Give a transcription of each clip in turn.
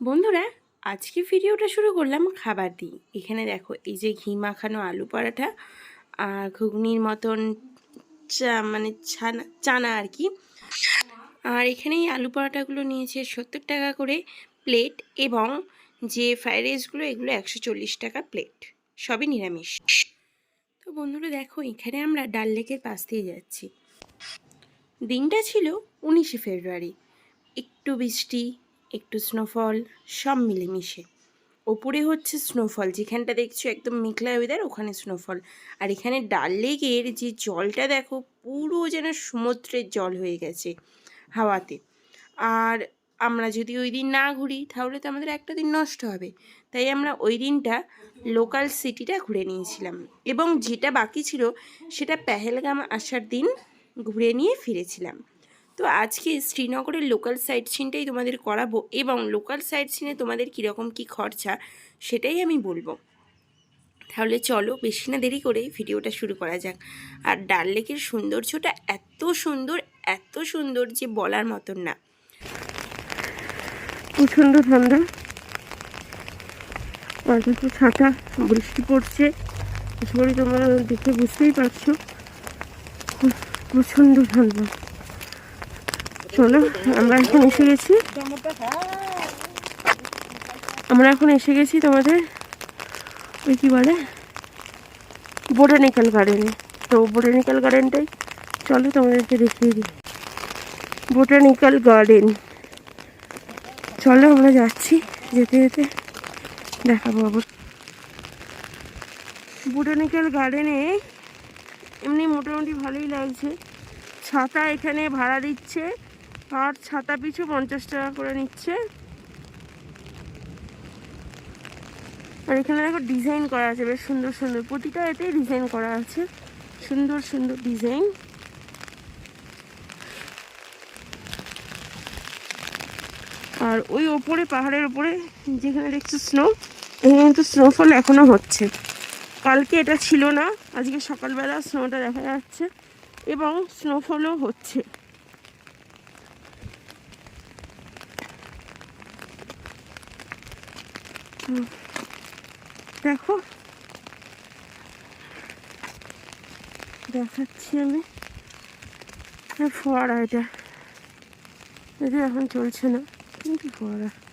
বন্ধুরা, আজকে ভিডিওটা শুরু করলাম খাবার দিয়ে। এখানে দেখো, এই যে ঘি মাখানো আলু পরাঠা আর ঘুগনির মতন চা মানে ছানা, চানা আর কি। আর এখানে এই আলু পরাঠাগুলো নিয়েছে সত্তর টাকা করে প্লেট এবং যে ফ্রাইড রাইসগুলো, এগুলো একশো চল্লিশ টাকা প্লেট। সবই নিরামিষ। তো বন্ধুরা, দেখো, এখানে আমরা ডাল লেকের পাশ দিয়ে যাচ্ছি। দিনটা ছিল উনিশে ফেব্রুয়ারি। একটু বৃষ্টি একটু স্নোফল সব মিলেমিশে। ওপরে হচ্ছে স্নোফল যেখানটা দেখছ একদম মেঘলা ওয়েদার ওখানে স্নোফল আর এখানে ডাল লেকের যে জলটা দেখো, পুরো যেন সমুদ্রের জল হয়ে গেছে হাওয়াতে। আর আমরা যদি ওই দিন না ঘুরি, তাহলে তো আমাদের একটা দিন নষ্ট হবে। তাই আমরা ওই দিনটা লোকাল সিটিটা ঘুরে নিয়েছিলাম। এবং যেটা বাকি ছিল, সেটা পেহেলগাম আসার দিন ঘুরে নিয়ে ফিরেছিলাম। তো আজকে শ্রীনগরের লোকাল সাইট সিনটাই তোমাদের করাবো এবং লোকাল সাইট সিনে তোমাদের কীরকম কী খরচা সেটাই আমি বলব। তাহলে চলো বেশি না দেরি করে ভিডিওটা শুরু করা যাক। আর ডাল লেকের সৌন্দর্যটা এত সুন্দর এত সুন্দর যে বলার মতন না। প্রচণ্ড আর দেখো ছাতা বৃষ্টি পড়ছে তোমরা দেখে বুঝতেই পারছ। প্রচণ্ড ঠান্ডা। চলো, আমরা এখন এসে গেছি। আমরা এখন এসে গেছি তোমাদের, ওই কী বলে? বোটানিক্যাল গার্ডেনে তো বোটানিক্যাল গার্ডেনটাই চলো তোমাদেরকে দেখিয়ে দিই। বোটানিক্যাল গার্ডেন চলো আমরা যাচ্ছি, যেতে যেতে দেখাবো আবার। বোটানিক্যাল গার্ডেনে এমনি মোটামুটি ভালোই লাগছে। ছাতা এখানে ভাড়া দিচ্ছে। আর ছাতা পিছু পঞ্চাশ টাকা করে নিচ্ছে। আর এখানে দেখো ডিজাইন করা আছে, বেশ সুন্দর সুন্দর। প্রতিটা এতেই ডিজাইন করা আছে। সুন্দর সুন্দর ডিজাইন আর ওই ওপরে, পাহাড়ের ওপরে, যেখানে দেখছ স্নো এখানে কিন্তু স্নোফল এখনও হচ্ছে। কালকে এটা ছিল না, আজকে সকালবেলা স্নোটা দেখা যাচ্ছে এবং স্নোফলও হচ্ছে। দেখো। দেখাচ্ছি আমি। ফোয়ারা এটা। এটা এখন চলছে না। কিন্তু ফোয়ারা।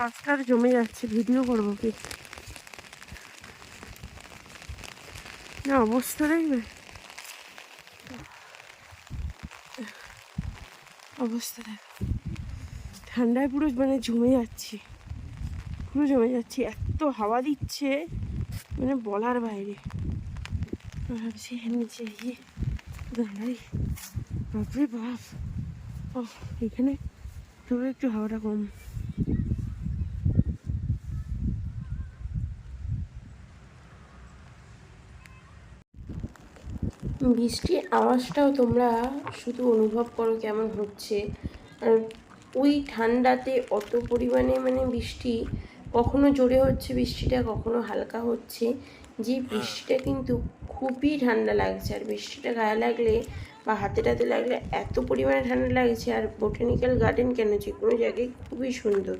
রাস্তার জমে যাচ্ছে, ভিডিও করব কি? না, অবস্থা দেখবে অবস্থা দেখ ঠান্ডায় পুরো মানে জমে যাচ্ছি। পুরো জমে যাচ্ছি, এত হাওয়া দিচ্ছে মানে বলার বাইরে। ভাবছি নিচে গিয়ে দাঁড়াই। বাপরে বাপ। ও, এখানে তবে একটু হাওয়াটা কম। বৃষ্টির আওয়াজটাও তোমরা শুধু অনুভব করো কেমন হচ্ছে। আর ওই ঠান্ডাতে অত পরিমাণে মানে বৃষ্টি কখনো জোরে হচ্ছে, বৃষ্টিটা কখনো হালকা হচ্ছে। যে বৃষ্টিটা কিন্তু খুবই ঠান্ডা লাগছে, আর বৃষ্টিটা গায়ে লাগলে বা হাতে টাতে লাগলে এত পরিমাণে ঠান্ডা লাগছে, আর বোটানিক্যাল গার্ডেন কেন? যে কোনো জায়গায় খুবই সুন্দর,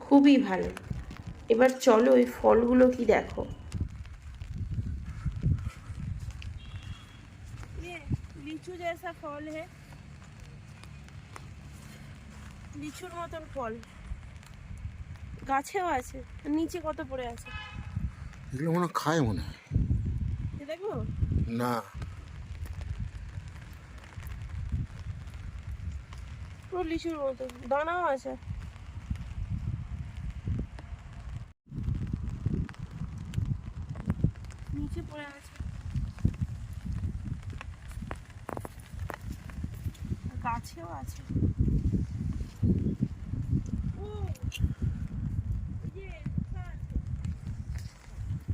খুবই ভালো। এবার চলো ওই ফলগুলো কি দেখো। লিচু जैसा ফল है লিচুর মতন ফল গাছেও আছে আর নিচে কত পড়ে আছে এগুলো মনে হয় খায় মনে হয় এ দেখো না পুরো লিচুর মতো দানাও আছে মাছেও আছে।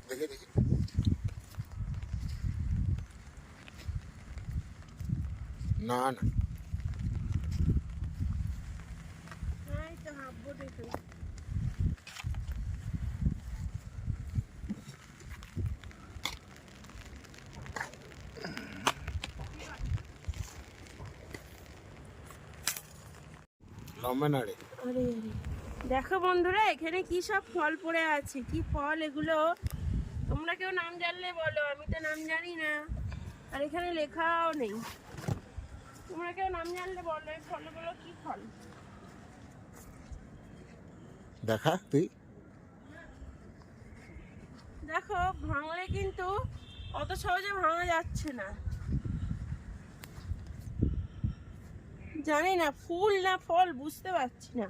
দেখে দেখি না। না হ্যাঁ, তো হাব্বো দেখলাম লম্বা নাড়ে আরে আরে। দেখো বন্ধুরা এখানে কি সব ফল পড়ে আছে? কি ফল এগুলো? তোমরা কেউ নাম জানলে বলো আমি তো নাম জানি না। আর এখানে লেখাও নেই। তোমরা কেউ নাম জানলে বলো এই ফলগুলো কি ফল? দেখা তুই? দেখো ভাঙলে কিন্তু অত সহজে ভাঙা যাচ্ছে না। জানি না, ফুল না ফল বুঝতে পারছি না।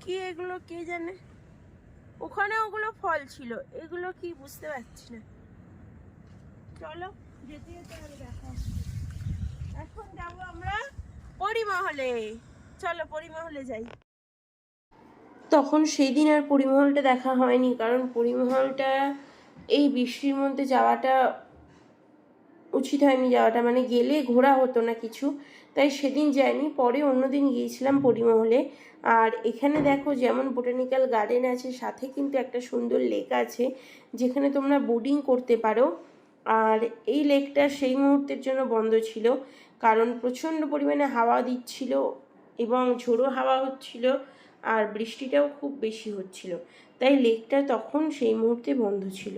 কি এগুলো, কে জানে? ওখানে ওগুলো ফল ছিল, এগুলো কি বুঝতে পারছি না। চলো, যেতে যেতে দেখা। এখন যাব আমরা পরিমহলে। চলো, পরিমহলে যাই। তখন সেই দিন আর পরিমহলটা দেখা হয়নি, কারণ পরিমহলটা এই বৃষ্টির মধ্যে যাওয়াটা উচিত হয়নি, যাওয়াটা মানে গেলে ঘোরা হতো না কিছু। তাই সেদিন যাইনি, পরে অন্যদিন গিয়েছিলাম পরিমহলে আর এখানে দেখো যেমন বোটানিক্যাল গার্ডেন আছে, সাথে কিন্তু একটা সুন্দর লেক আছে, যেখানে তোমরা বোটিং করতে পারো। আর এই লেকটা সেই মুহূর্তের জন্য বন্ধ ছিল, কারণ প্রচণ্ড পরিমাণে হাওয়া দিচ্ছিল এবং ঝোড়ো হাওয়া হচ্ছিল আর বৃষ্টিটাও খুব বেশি হচ্ছিল। তাই লেকটা তখন সেই মুহূর্তে বন্ধ ছিল।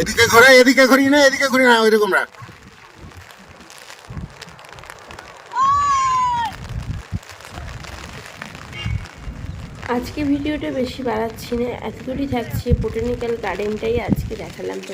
এদিকে ঘোরে, এদিকে ঘুরি না, এদিকে ঘুরি না, ওইরকম রাখ আজকে ভিডিওটা বেশি বাড়াচ্ছি না, এতদূরই থাকছে বোটানিক্যাল গার্ডেনটাই আজকে দেখালাম তো